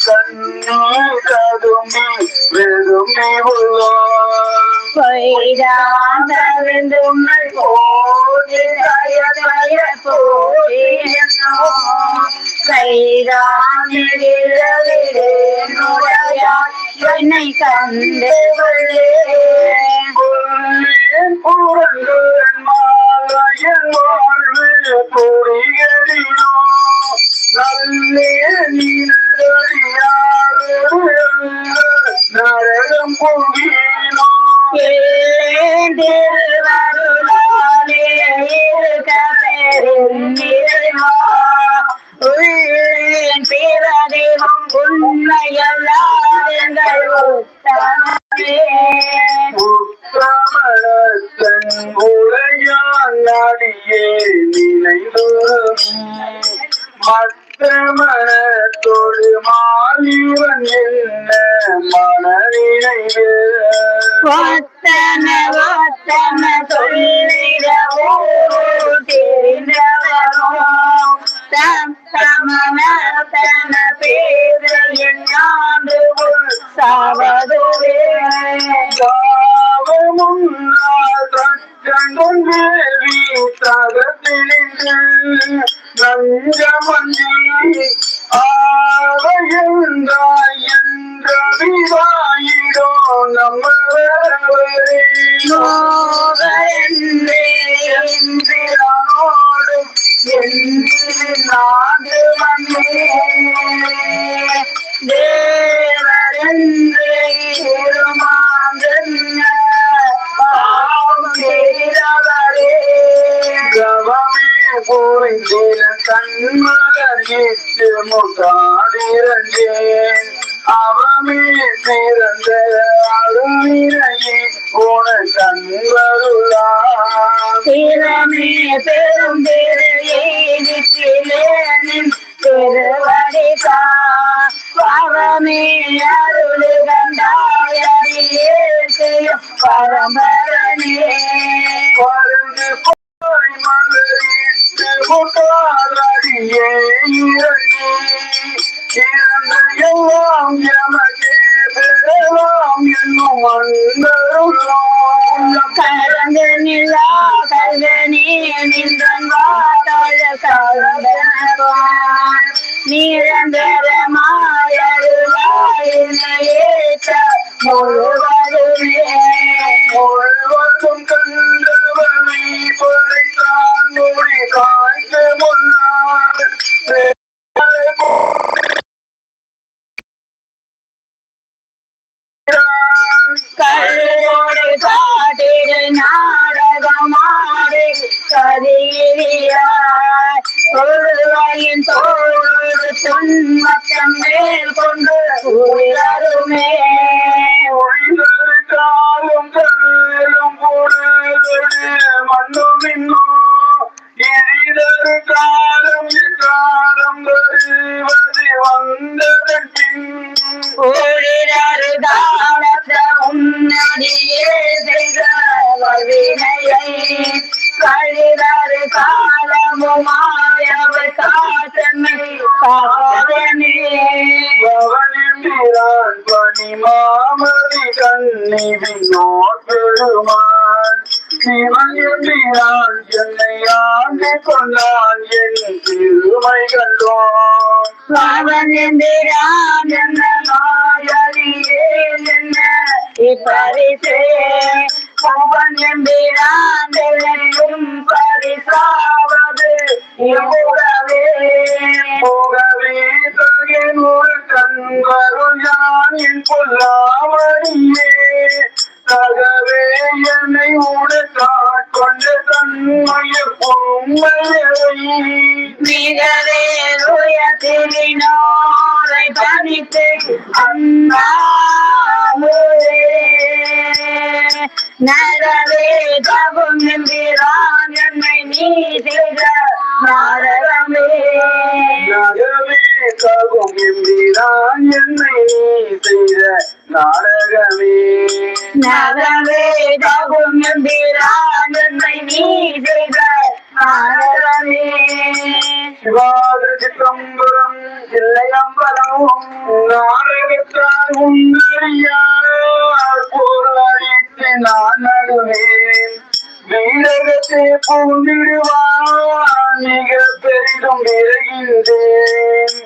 கண்ணீர் கதும்பி வெறுமி உள்ளோம் என்னை கண்டு கொள்ளேன் மனத்தோடு மாறிவன் என்ன? மனநிலையே வாத்தன வாத்தன தொழிலே. இட்டு முகாடிரண்டேன் அவமே பிறந்த அருளினையே உன கண்வருளா சிவமே பெரும் திருவடி பாவமே அருள் கண்டாயே பரம்பரனே. பருந்து போய் மலரிட்டு முட்டாடியே இறங்கி இறந்த எல்லாம் எமக்கே பெறலாம் என்னும் அந்தருளம் கலந்து கலந்தனவா முழுவ வல்வினையை கழிதரு காலமுமாயவர் காத்தமை காவனே பவனிமிரான் மாமதி கண்ணி விண்ணோர் பெருமான் சிவன் கொண்டான் என் திருமை என்ன மாயலியே என்ன இப்பரிசே என் பொல்லாமணியே தகவே என்னை உனக்காட்கொண்ட தன்மைய பொம்மையை. மிகவே உயர்த்தினோரை பணித்து அண்ணாமுரே. நரவே தகும் எம்பிரான் என்னை நீ செய்த நகவே தகும் என்கிறான் என்னை நீ செய்த நாடகமே. நகமே தகும் என்கிறான் என்னை நீ செய்த நாடகமே. சிவாது நாடகத்தால் உன்னறியார் பொருள் நான் நடுவேன். வீடகத்தை பூந்திடுவான் மிக பெரிதும் விரைகின்றேன்.